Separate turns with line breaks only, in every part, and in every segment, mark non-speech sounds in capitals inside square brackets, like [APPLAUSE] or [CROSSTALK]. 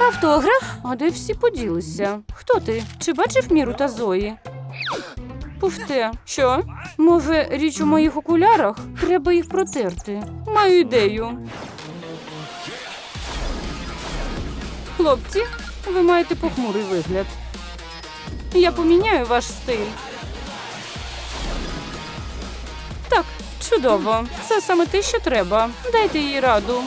Автограф? А де всі поділися? Хто ти? Чи бачив Міру та Зої? Пуфте, що? Може, річ у моїх окулярах? Треба їх протерти. Маю ідею. Хлопці, ви маєте похмурий вигляд. Я поміняю ваш стиль. Так, чудово. Це саме те, що треба. Дайте їй раду.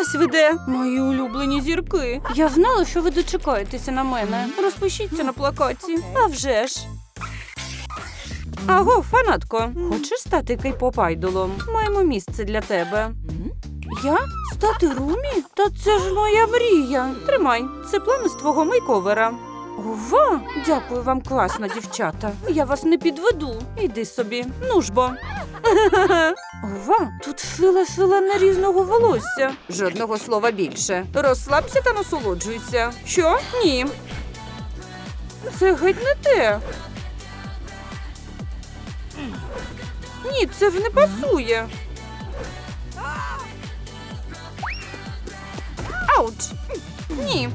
Ось ви де. Мої улюблені зірки. Я знала, що ви дочекаєтеся на мене. Розпишіться на плакаті. А вже ж. Аго, фанатко, хочеш стати кей-поп айдолом? Маємо місце для тебе. Я? Стати Румі? Та це ж моя мрія. Тримай, це плани з твого мейковера. Ова! Дякую вам, класно, дівчата. Я вас не підведу. Іди собі, ну. [LAUGHS] Ова, тут фила фила різного волосся. Жодного слова більше. Розслабся та насолоджуйся. Що? Ні. Це геть не те. Ні, це ж не пасує. Ауч! Ні.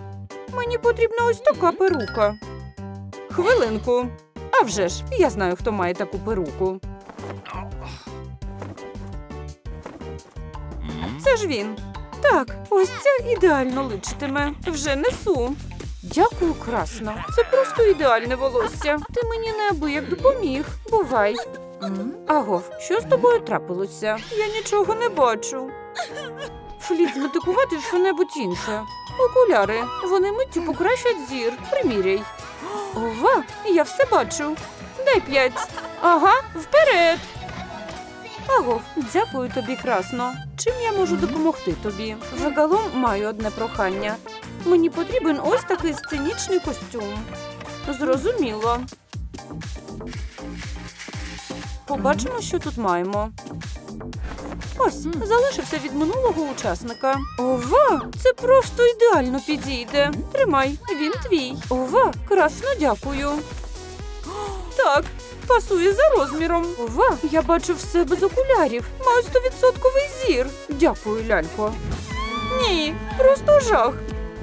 Мені потрібна ось така перука. Хвилинку. А вже ж, я знаю, хто має таку перуку. Це ж він. Так, ось ця ідеально личитиме. Вже несу. Дякую, красно. Це просто ідеальне волосся. Ти мені неабияк допоміг. Бувай. Агов, що з тобою трапилося? Я нічого не бачу. Фліт зметикувати що-небудь інше. Окуляри. Вони миттю покращать зір. Приміряй. Ова, я все бачу. Дай п'ять. Ага, вперед. Агов, дякую тобі красно. Чим я можу допомогти тобі? Загалом маю одне прохання. Мені потрібен ось такий сценічний костюм. Зрозуміло. Побачимо, що тут маємо. Ось, залишився від минулого учасника. Ова, це просто ідеально підійде. Тримай, він твій. Ова, красно дякую. Так, пасує за розміром. Ова, я бачу все без окулярів. Маю стовідсотковий зір. Дякую, лялько. Ні, просто жах.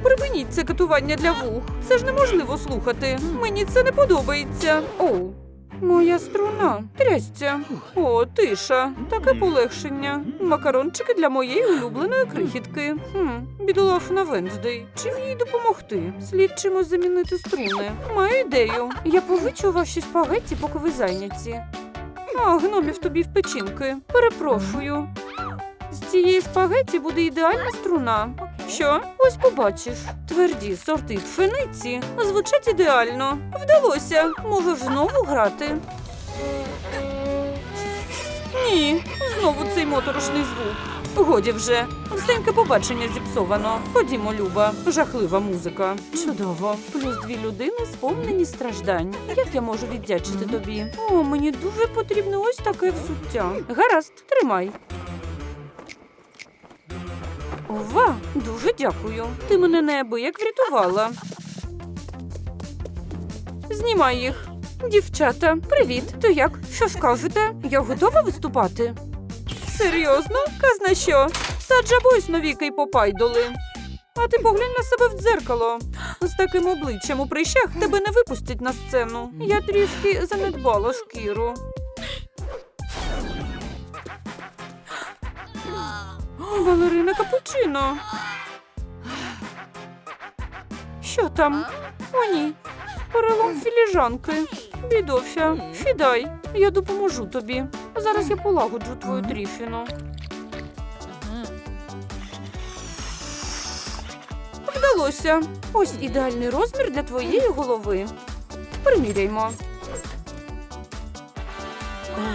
Припиніть це катування для вух. Це ж неможливо слухати. Мені це не подобається. Оу. Моя струна. Трясця. О, тиша. Таке полегшення. Макарончики для моєї улюбленої крихітки. Хм, бідолафна Венздей. Чим їй допомогти? Слід чимось замінити струни. Маю ідею. Я повичу ваші спагетті, поки ви зайняті. А, гномів тобі в печінки. Перепрошую. З цієї спагеті буде ідеальна струна. Що? Ось побачиш. Тверді сорти пшениці звучать ідеально. Вдалося. Можеш знову грати. Ні, знову цей моторошний звук. Годі вже. Всеньке побачення зіпсовано. Ходімо, Люба. Жахлива музика. Чудово. Плюс дві людини сповнені страждань. Як я можу віддячити тобі? О, мені дуже потрібно ось таке взуття. Гаразд, тримай. Ова, дуже дякую. Ти мене неабияк врятувала. Знімай їх. Дівчата, привіт. То як? Що скажете? Я готова виступати? Серйозно? Казна що? Саджа бойсь нові кейпопайдоли. А ти поглянь на себе в дзеркало. З таким обличчям у прищах тебе не випустять на сцену. Я трішки занедбала шкіру. Балерина капучино. Що там? О, ні. Перелом філіжанки. Бідося, сідай. Я допоможу тобі. Зараз я полагоджу твою тріфіну. Вдалося. Ось ідеальний розмір для твоєї голови. Приміряймо.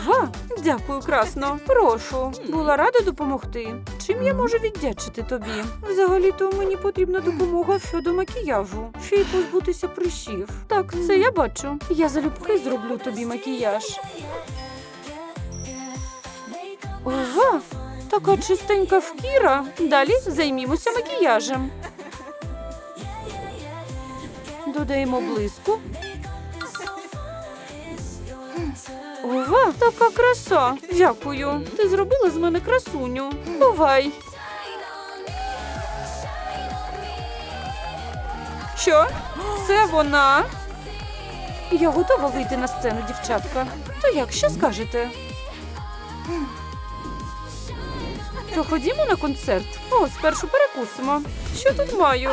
Ова, дякую, красно. Прошу. Була рада допомогти. Чим я можу віддячити тобі? Взагалі-то мені потрібна допомога щодо макіяжу. Ще й позбутися прищів. Так, це я бачу. Я залюбки зроблю тобі макіяж. Ова, така чистенька шкіра. Далі займімося макіяжем. Додаємо блиску. Ова, така краса. Дякую. Ти зробила з мене красуню. Бувай. Що? Це вона? Я готова вийти на сцену, дівчатка. То як що скажете? То ходімо на концерт. О, спершу перекусимо. Що тут маю?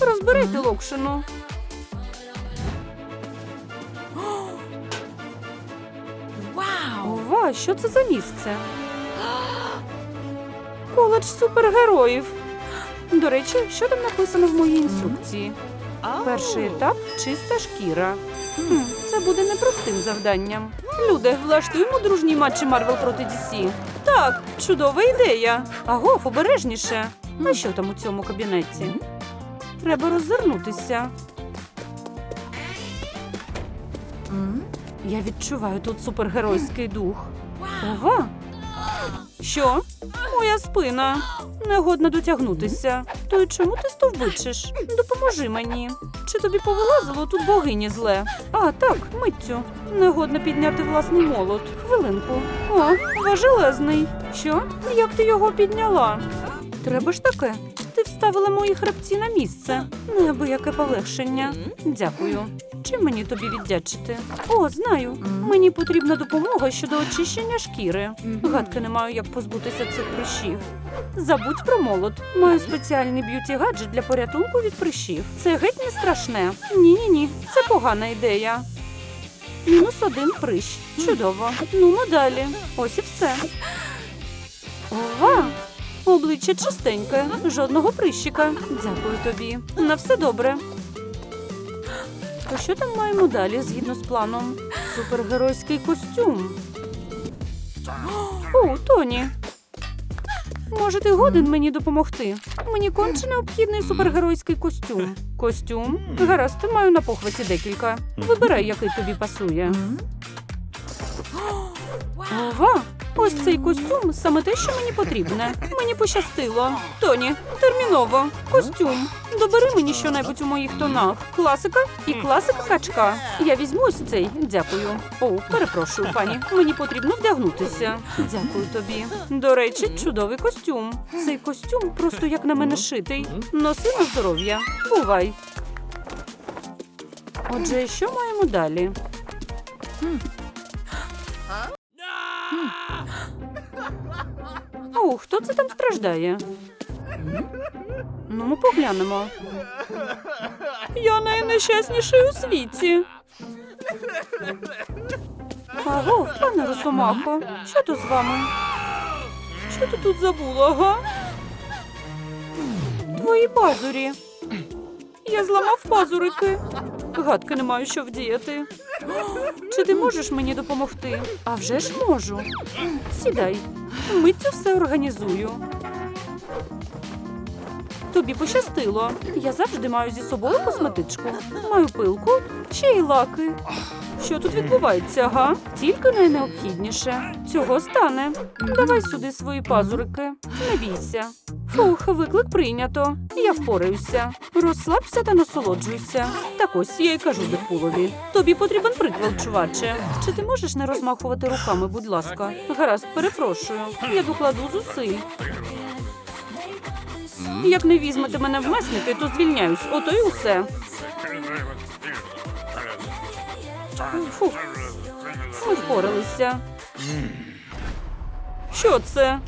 Розберете локшину. Що це за місце? Коледж супергероїв. До речі, що там написано в моїй інструкції? Перший етап чиста шкіра. Це буде непростим завданням. Люди, влаштуємо дружній матчі Марвел проти DC. Так, чудова ідея. Агов, обережніше. А що там у цьому кабінеті? Треба роззирнутися. Я відчуваю тут супергеройський дух. Ова! Що? Моя спина. Негодна дотягнутися. То й чому ти стовбичиш? Допоможи мені. Чи тобі повилазило тут богині зле? А, так, миттю. Негодно підняти власний молот. Хвилинку. О, важелезний. Що? Як ти його підняла? Треба ж таке. Ти вставила мої хребці на місце. Неабияке полегшення. Дякую. Чим мені тобі віддячити? О, знаю. Мені потрібна допомога щодо очищення шкіри. Гадки не маю, як позбутися цих прищів. Забудь про молот. Маю спеціальний б'юті гаджет для порятунку від прищів. Це геть не страшне. Ні, ні, ні, це погана ідея. Мінус один прищ. Чудово. Ну, ну далі. Ось і все. Ова! Обличчя чистеньке, жодного прищика. Дякую тобі. На все добре. То що там маємо далі згідно з планом? Супергеройський костюм. О, Тоні. Може, ти годен мені допомогти? Мені конче необхідний супергеройський костюм. Костюм? Гаразд, маю на похваті декілька. Вибирай, який тобі пасує. Ова! Ось цей костюм саме те, що мені потрібне. Мені пощастило. Тоні, терміново. Костюм. Добери мені щонебудь у моїх тонах. Класика і класика качка. Я візьму ось цей. Дякую. О, перепрошую, пані. Мені потрібно вдягнутися. Дякую тобі. До речі, чудовий костюм. Цей костюм просто як на мене шитий. Носи на здоров'я. Бувай. Отже, що маємо далі? О, хто це там страждає? Ну, ми поглянемо. Я найнещасніший у світі. Аго, пане Росомахо, що тут з вами? Що ти тут забула, га? Твої пазурі. Я зламав пазурики. Гадки не маю, що вдіяти. Чи ти можеш мені допомогти? А вже ж можу. Сідай. Миттю все організую. Тобі пощастило. Я завжди маю зі собою косметичку. Маю пилку, ще й лаки. Що тут відбувається, га? Тільки найнеобхідніше. Цього стане. Давай сюди свої пазурики. Не бійся. Фух, виклик прийнято. Я впораюся. Розслабся та насолоджуйся. Так ось я й кажу Дедпулові. Тобі потрібен приквел, чуваче. Чи ти можеш не розмахувати руками, будь ласка? Гаразд, перепрошую. Я докладу зусиль. Як не візьмете мене в месники, то звільняюсь. Ото й усе. Фух, ми впоралися. Що це?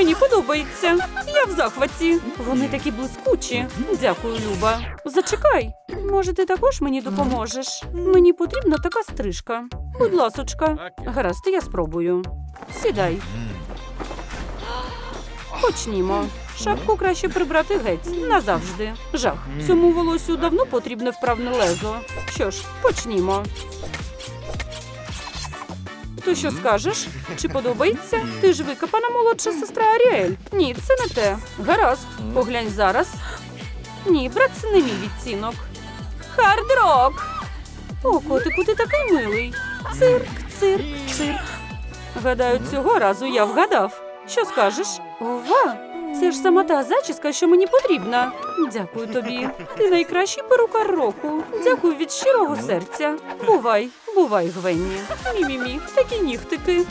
Мені подобається. Я в захваті. Вони такі блискучі. Дякую, Люба. Зачекай. Може, ти також мені допоможеш? Мені потрібна така стрижка. Будь ласочка. Гаразд, я спробую. Сідай. Почнімо. Шапку краще прибрати геть назавжди. Жах. Цьому волосю давно потрібне вправне лезо. Що ж, почнімо. То що скажеш? Чи подобається? Ти ж викопана молодша сестра Аріель. Ні, це не те. Гаразд, поглянь зараз. Ні, брат, це не мій відцінок. Хард-рок! О, котику, ти такий милий. Цирк, цирк, цирк. Гадаю, цього разу я вгадав. Що скажеш? Ова! Це ж сама та зачіска, що мені потрібна. Дякую тобі. Ти найкращий перукар року. Дякую від щирого серця. Бувай, бувай, Гвенні. Мі-мі-мі, такі нігтики.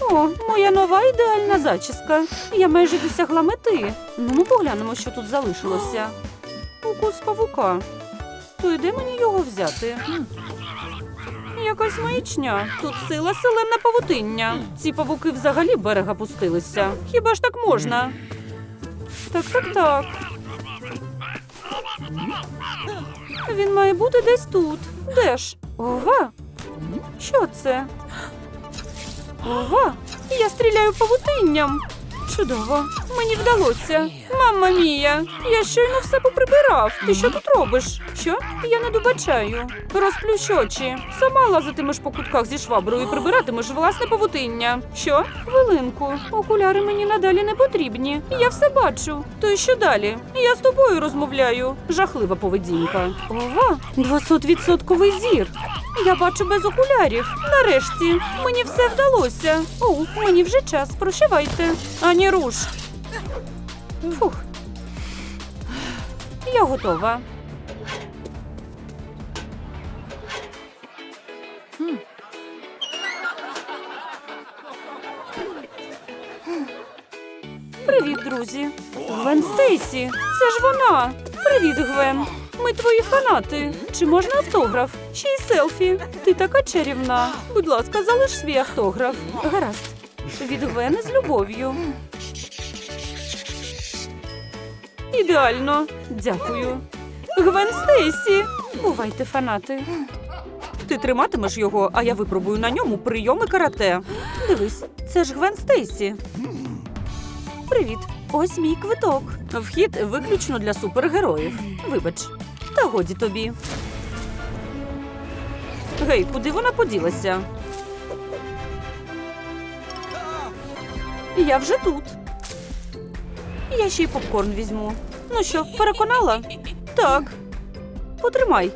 О, моя нова ідеальна зачіска. Я майже досягла мети. Ну, ну поглянемо, що тут залишилося. Укус павука. То йде мені його взяти? Якась маячня. Тут сила селена павутиння. Ці павуки взагалі берега пустилися. Хіба ж так можна? Так, так, так. Він має бути десь тут. Де ж? Ова! Що це? Ова! Я стріляю павутинням. Чудово, мені вдалося. Мамма мія, я щойно все поприбирав. Ти що тут робиш? Що? Я не добачаю. Розплющ очі. Сама лазитимеш по кутках зі шваброю і прибиратимеш власне павутиння. Що? Хвилинку. Окуляри мені надалі не потрібні. Я все бачу. То й що далі? Я з тобою розмовляю. Жахлива поведінка. Ова, 200-відсотковий зір. Я бачу без окулярів. Нарешті мені все вдалося. О, мені вже час. Прощавайте. Ані руш. Фух. Я готова. Привіт, друзі. Гвен Стейсі. Це ж вона. Привіт, Гвен. Ми твої фанати. Чи можна автограф? Ще й селфі. Ти така чарівна. Будь ласка, залиш свій автограф. Гаразд. Від Гвени з любов'ю. Ідеально. Дякую. Гвен Стейсі. Бувайте, фанати. Ти триматимеш його, а я випробую на ньому прийоми карате. Дивись, це ж Гвен Стейсі. Привіт. Ось мій квиток. Вхід виключно для супергероїв. Вибач. Та годі тобі. Гей, куди вона поділася? Я вже тут. Я ще й попкорн візьму. Ну що, переконала? Так. Потримай.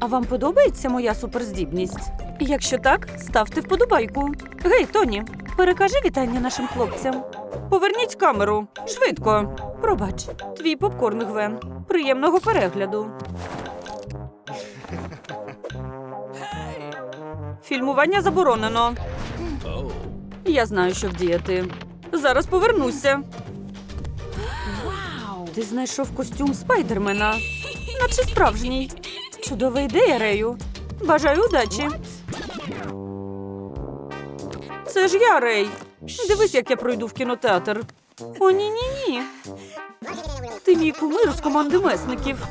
А вам подобається моя суперздібність? Якщо так, ставте вподобайку. Гей, Тоні, перекажи вітання нашим хлопцям. Поверніть камеру. Швидко. Пробач, твій попкорн, Гвен. Приємного перегляду. Фільмування заборонено. Я знаю, що вдіяти. Зараз повернуся. Ти знайшов костюм спайдермена, наче справжній. Чудова ідея, Рею. Бажаю удачі. Це ж я, Рей. Дивись, як я пройду в кінотеатр. О, ні, ні, ні. Ти мій кумир з команди месників.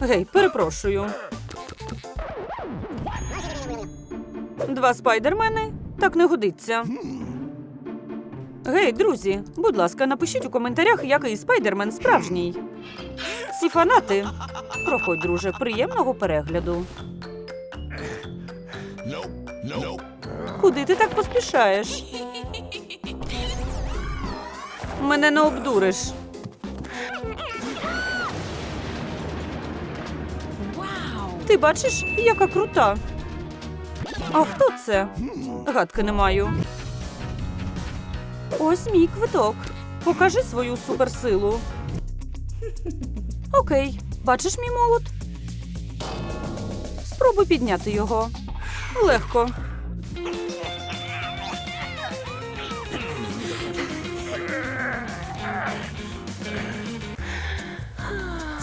Гей, перепрошую. Два спайдермени? Так не годиться. Гей, друзі, будь ласка, напишіть у коментарях, який спайдермен справжній. Ці фанати. Проходь, друже, приємного перегляду. Куди ти так поспішаєш? Мене не обдуриш. Ти бачиш, яка крута. А хто це? Гадки не маю. Ось мій квиток. Покажи свою суперсилу. Окей, бачиш мій молот? Спробуй підняти його. Легко.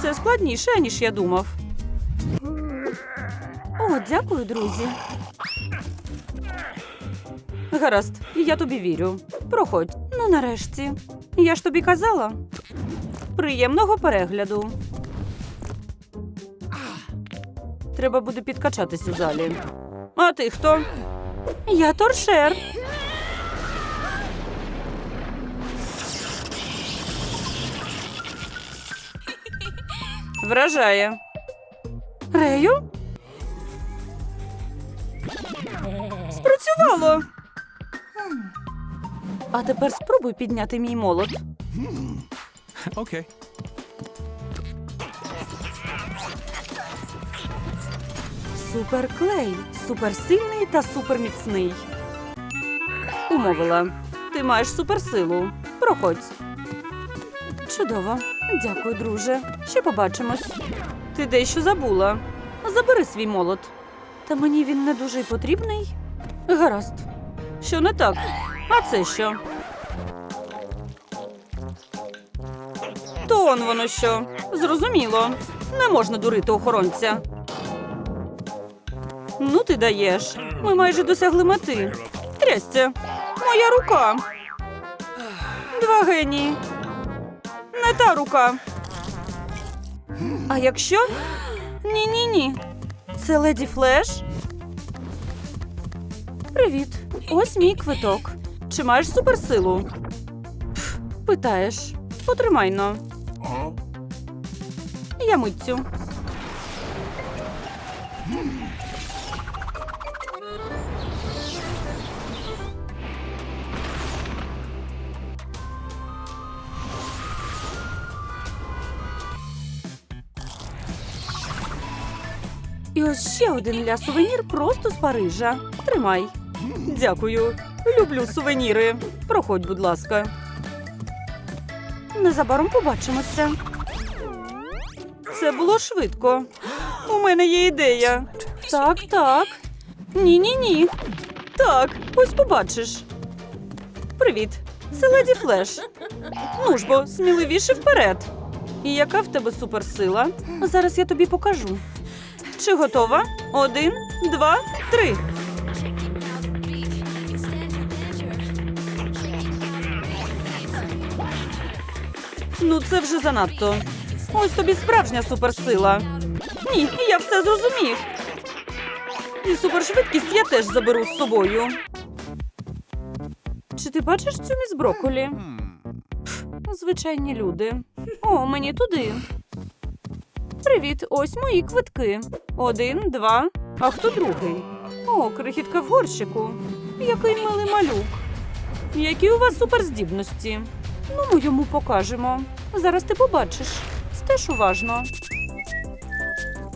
Це складніше, ніж я думав. О, дякую, друзі. Гаразд, я тобі вірю. Проходь. Ну, нарешті. Я ж тобі казала. Приємного перегляду. Треба буде підкачатись у залі. А ти хто? Я торшер. Вражає. Рею? Спрацювало. А тепер спробуй підняти мій молот.
Okay.
Суперклей, суперсильний та суперміцний. Умовила. Ти маєш суперсилу. Проходь. Чудово. Дякую, друже. Ще побачимось. Ти дещо забула. Забери свій молот. Та мені він не дуже й потрібний. Гаразд. Що не так? А це що? То он воно що. Зрозуміло. Не можна дурити охоронця. Ну, ти даєш. Ми майже досягли мети. Трясця. Моя рука. Два генії. Не та рука. А якщо? Ні, ні, ні. Це леді Флеш. Привіт. Ось мій квиток. Чи маєш суперсилу? Пф, питаєш. Потримай но. Я митцю. І ось ще один ля сувенір просто з Парижа. Тримай. Дякую. Люблю сувеніри. Проходь, будь ласка. Незабаром побачимося. Це було швидко. У мене є ідея. Так, так. Ні, ні, ні. Так, ось побачиш. Привіт, це леді Флеш. Ну ж бо, сміливіше вперед. І яка в тебе суперсила? Зараз я тобі покажу. Чи готова? Один, два, три. Ну, це вже занадто. Ось тобі справжня суперсила. Ні, я все зрозумів. І супершвидкість я теж заберу з собою. Чи ти бачиш цю міс броколі? Звичайні люди. О, мені туди. Привіт, ось мої квитки. Один, два. А хто другий? О, крихітка в горщику. Який милий малюк. Які у вас суперздібності? Ну, ми йому покажемо. Зараз ти побачиш. Стеж уважно.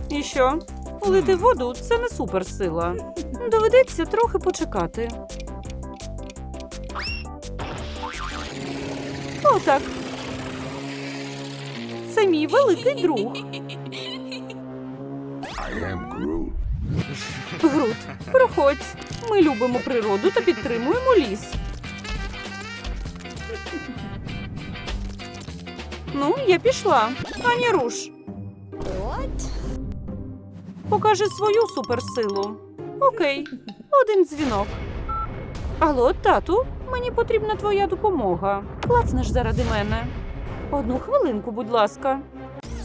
І що? Лити воду це не суперсила. Доведеться трохи почекати. Отак. Це мій великий друг.
Am
проходь. Ми любимо природу та підтримуємо ліс. Ну, я пішла. Ані руш. Покажи свою суперсилу. Окей, один дзвінок. Алло, тату, мені потрібна твоя допомога. Клацнеш заради мене. Одну хвилинку, будь ласка.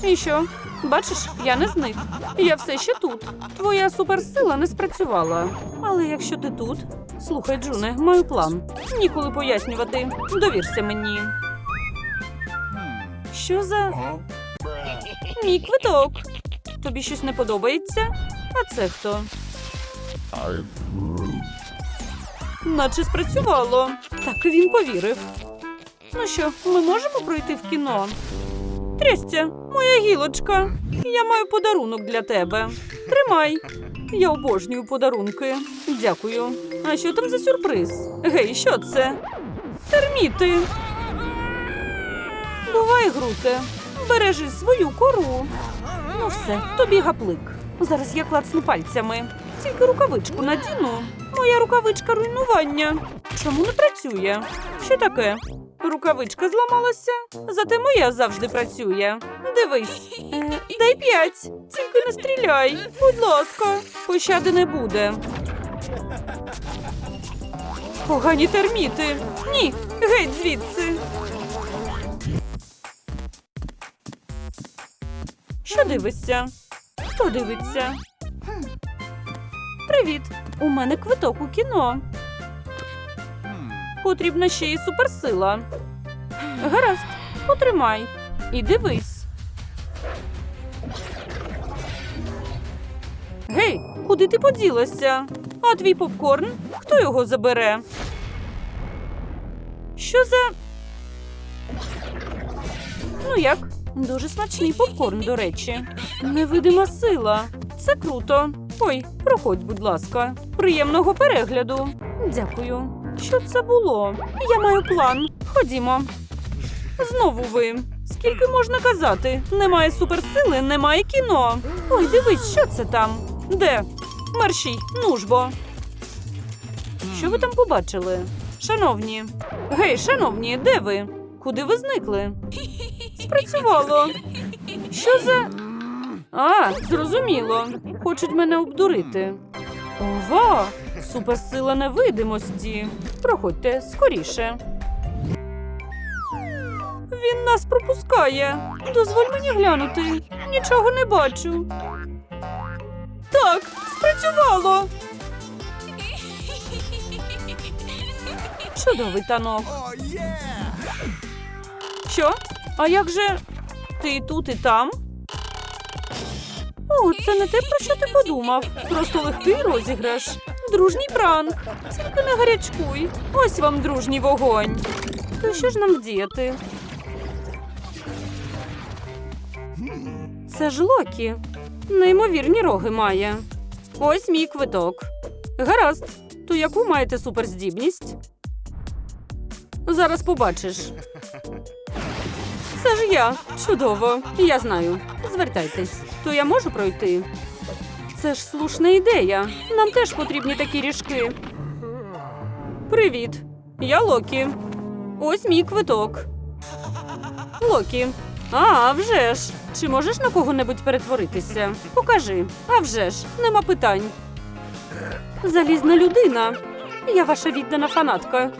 І що? Бачиш, я не зник. Я все ще тут. Твоя суперсила не спрацювала. Але якщо ти тут, слухай, Джуне, маю план. Ніколи пояснювати. Довірся мені. Що за мій квиток? Тобі щось не подобається? А це хто? Наче спрацювало. Так він повірив. Ну що, ми можемо пройти в кіно? Трястя, моя гілочка. Я маю подарунок для тебе. Тримай. Я обожнюю подарунки. Дякую. А що там за сюрприз? Гей, що це? Терміти. Бувай, Груте. Бережи свою кору. Ну все, тобі гаплик. Зараз я клацну пальцями. Тільки рукавичку надіну. Моя рукавичка руйнування. Чому не працює? Що таке? Рукавичка зламалася, зате моя завжди працює. Дивись. Е, дай п'ять. Тільки не стріляй. Будь ласка, пощади не буде. Погані терміти. Ні, геть звідси. Що дивишся? Хто дивиться? Привіт! У мене квиток у кіно. Потрібна ще й суперсила. Гаразд, потримай і дивись. Гей, куди ти поділася? А твій попкорн? Хто його забере? Що за. Ну як? Дуже смачний попкорн, до речі. Невидима сила. Це круто. Ой, проходь, будь ласка. Приємного перегляду. Дякую. Що це було? Я маю план. Ходімо. Знову ви. Скільки можна казати? Немає суперсили, немає кіно. Ой, дивись, що це там? Де? Мерщій, ну ж бо. Що ви там побачили? Шановні. Гей, шановні, де ви? Куди ви зникли? Спрацювало. Що за. А, зрозуміло. Хочуть мене обдурити. Ова! Суперсила невидимості. Проходьте скоріше. Він нас пропускає. Дозволь мені глянути. Нічого не бачу. Так, спрацювало. Чудовий танок. Що? А як же ти тут і там? О, це не те, про що ти подумав. Просто легкий розіграш. Дружній пранк. Тільки не гарячкуй. Ось вам дружній вогонь. То що ж нам вдіяти? Це ж Локі. Неймовірні роги має. Ось мій квиток. Гаразд. То яку маєте суперздібність? Зараз побачиш. Це ж я. Чудово. Я знаю. Звертайтесь. То я можу пройти. Це ж слушна ідея. Нам теж потрібні такі ріжки. Привіт. Я Локі. Ось мій квиток. Локі. А, вже ж. Чи можеш на кого-небудь перетворитися? Покажи. А вже ж, нема питань. Залізна людина. Я ваша віддана фанатка.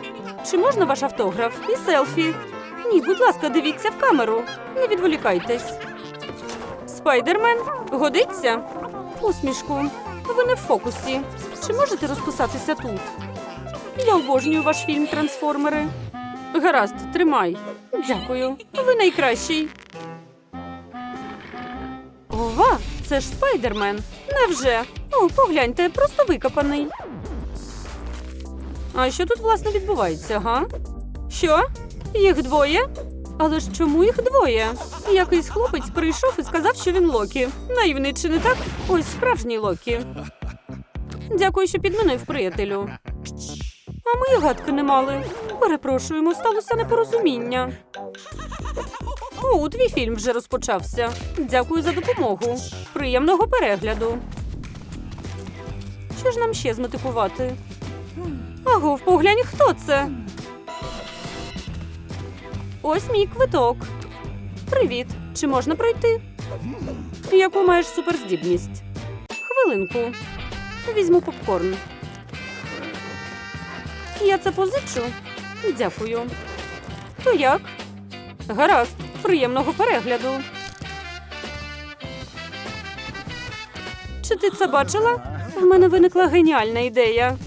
Чи можна ваш автограф і селфі? Ні, будь ласка, дивіться в камеру. Не відволікайтесь. Спайдермен, годиться? Усмішку. Ви не в фокусі. Чи можете розписатися тут? Я обожнюю ваш фільм Трансформери. Гаразд, тримай. Дякую. Ви найкращий. Ова, це ж спайдермен. Невже? О, погляньте, просто викопаний. А що тут власне відбувається, га? Що? Їх двоє? Але ж чому їх двоє? Якийсь хлопець прийшов і сказав, що він Локі. Наївний чи не так? Ось справжній Локі. Дякую, що підмінив приятелю. А ми й гадки не мали. Перепрошуємо, сталося непорозуміння. О, твій фільм вже розпочався. Дякую за допомогу. Приємного перегляду. Що ж нам ще змотикувати? Агов, поглянь, хто це? Ось мій квиток. Привіт. Чи можна пройти? Яку маєш суперздібність? Хвилинку. Візьму попкорн. Я це позичу. Дякую. То як? Гаразд, приємного перегляду. Чи ти це бачила? В мене виникла геніальна ідея.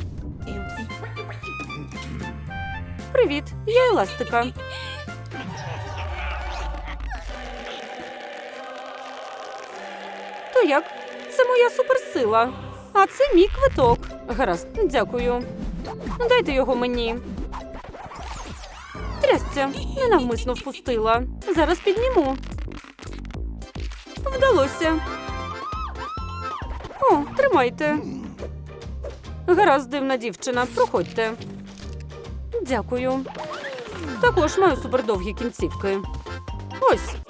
Привіт, я Еластика. Моя суперсила. А це мій квиток. Гаразд, дякую. Дайте його мені. Трясця, ненавмисно впустила. Зараз підніму. Вдалося. О, тримайте. Гаразд, дивна дівчина, проходьте. Дякую. Також маю супердовгі кінцівки. Ось.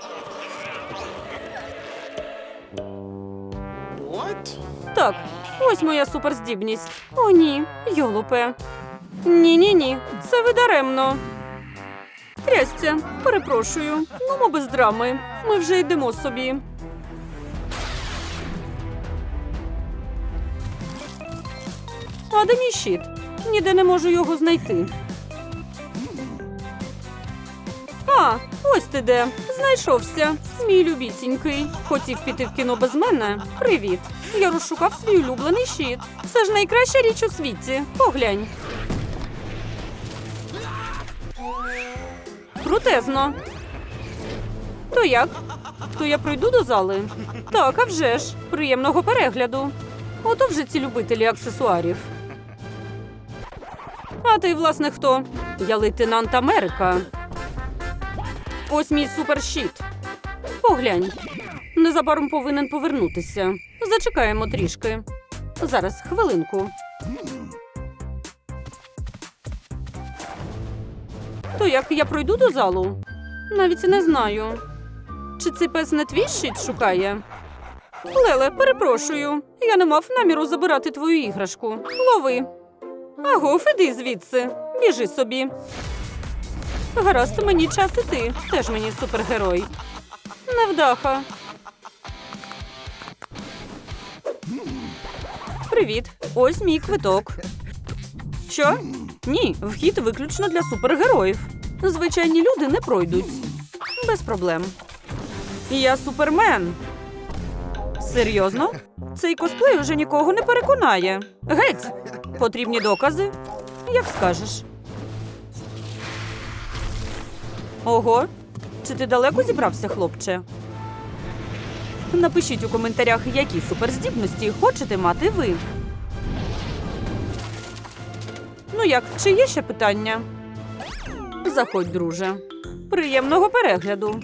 Так, ось моя суперздібність. О, ні, йолупе. Ні, ні, ні, це ви даремно. Перепрошую. Ну, без драми. Ми вже йдемо собі. А де мій щит? Ніде не можу його знайти. А, ось ти де. Знайшовся. Мій любітінький. Хотів піти в кіно без мене. Привіт. Я розшукав свій улюблений щит. Це ж найкраща річ у світі. Поглянь. Крутезно. То як? То я пройду до зали? Так, а вже ж. Приємного перегляду. Ото вже ці любителі аксесуарів. А ти, власне, хто? Я лейтенант Америка. Ось мій суперщит. Поглянь. Незабаром повинен повернутися. Зачекаємо трішки. Зараз, хвилинку. То як я пройду до залу? Навіть не знаю. Чи цей пес не твій щит шукає? Леле, перепрошую. Я не мав наміру забирати твою іграшку. Лови. Агов, іди звідси. Біжи собі. Гаразд, мені час іти. Теж мені супергерой. Невдаха. Привіт. Ось мій квиток. Що? Ні, вхід виключно для супергероїв. Звичайні люди не пройдуть. Без проблем. Я супермен. Серйозно? Цей косплей уже нікого не переконає. Геть! Потрібні докази? Як скажеш. Ого, чи ти далеко зібрався, хлопче? Напишіть у коментарях, які суперздібності хочете мати ви. Ну як, чи є ще питання? Заходь, друже. Приємного перегляду.